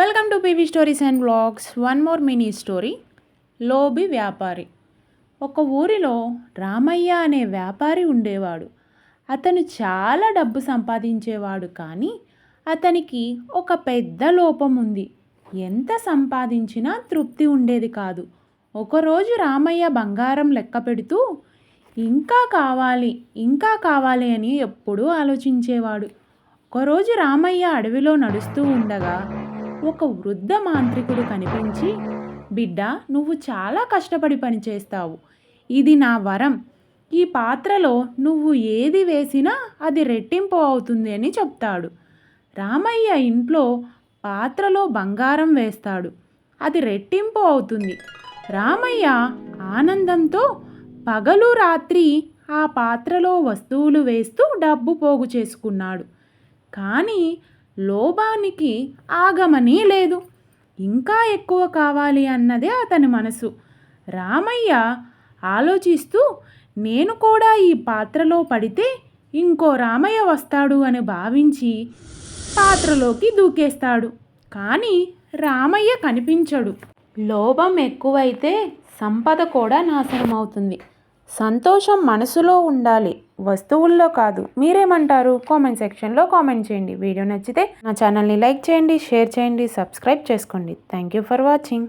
Welcome to PV stories and blogs one more mini story లోబి వ్యాపారి. ఒక ఊరిలో రామయ్య అనే వ్యాపారి ఉండేవాడు. అతను చాలా డబ్బు సంపాదించేవాడు కానీ అతనికి ఒక పెద్ద లోపం ఉంది. ఎంత సంపాదించినా తృప్తి ఉండేది కాదు. ఒకరోజు రామయ్య బంగారం లెక్క పెడుతూ ఇంకా కావాలి ఇంకా కావాలి అని ఎప్పుడూ ఆలోచించేవాడు. ఒకరోజు రామయ్య అడవిలో నడుస్తూ ఉండగా ఒక వృద్ధ మాంత్రికుడు కనిపించి బిడ్డ నువ్వు చాలా కష్టపడి పనిచేస్తావు ఇది నా వరం. ఈ పాత్రలో నువ్వు ఏది వేసినా అది రెట్టింపు అవుతుంది అని చెప్తాడు. రామయ్య ఇంట్లో పాత్రలో బంగారం వేస్తాడు. అది రెట్టింపు అవుతుంది. రామయ్య ఆనందంతో పగలు రాత్రి ఆ పాత్రలో వస్తువులు వేస్తూ డబ్బు పోగు చేసుకున్నాడు. కానీ లోభానికి ఆగమని లేదు. ఇంకా ఎక్కువ కావాలి అన్నదే అతని మనసు. రామయ్య ఆలోచిస్తూ నేను కూడా ఈ పాత్రలో పడితే ఇంకో రామయ్య వస్తాడు అని భావించి పాత్రలోకి దూకేస్తాడు. కానీ రామయ్య కనిపించడు. లోభం ఎక్కువైతే సంపద కూడా నాశనం అవుతుంది సంతోషం మనసులో ఉండాలి. వస్తువుల్లో కాదు. మీరేమంటారు? కామెంట్ సెక్షన్లో కామెంట్ చేయండి. వీడియో నచ్చితే నా ఛానల్ని లైక్ చేయండి షేర్ చేయండి సబ్స్క్రైబ్ చేసుకోండి. Thank you for watching.